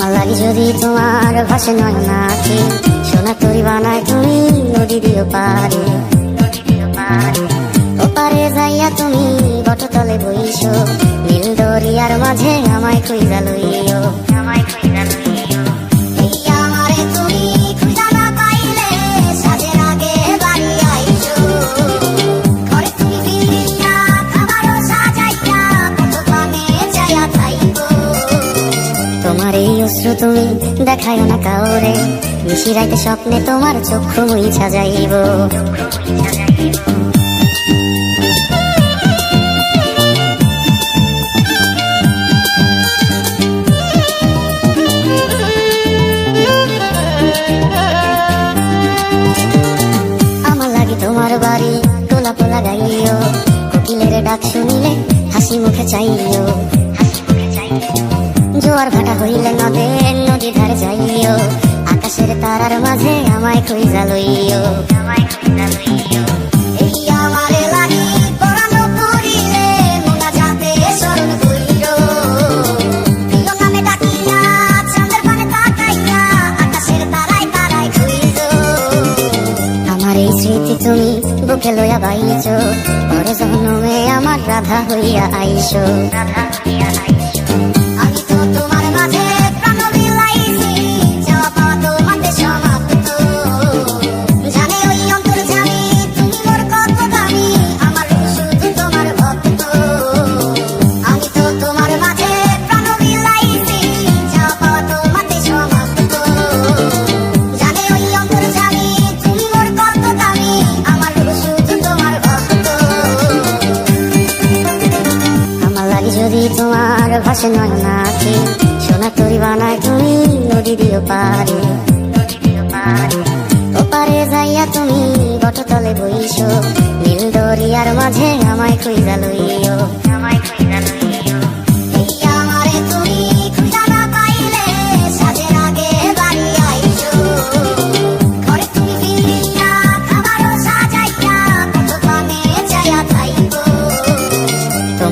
আমার লাগি যদি তোমার ভাসে নয় নাকি সোনা তরি বানায় তুমি নদী দিও পারে ওপারে যাইয়া তুমি বটতলে বইছো নীল দরিয়ার মাঝে আমায় খুঁজা লইও, আমায় অশ্রু তুমি দেখায় না কাউরে। নিশিরাইতে স্বপ্নে তোমার চক্ষু মুইছা যাইব আমার লাগে তোমার বাড়ি তোলা পোলা গাইও কোকিলের ডাক শুনিলে হাসি মুখে চাইও হাসি মুখে চাইও। জোয়ার ভাটা হইলে নদে নদী ধারে যাইও। আকাশের তারার মাঝে আমায় খুঁজা লইও। আমায় স্মৃতি তুমি বুকে লইয়া বাইছো। বড় জন্মে আমার রাধা হইয়া আইসো। রাধা যদি তোমার ভাসে নয় নাকি সোনা তরি বানায় তুমি নদী দিও পারে। ওপারে যাইয়া তুমি বটতলে বইছো নীল দরিয়ার মাঝে আমায় খুঁজা লইও।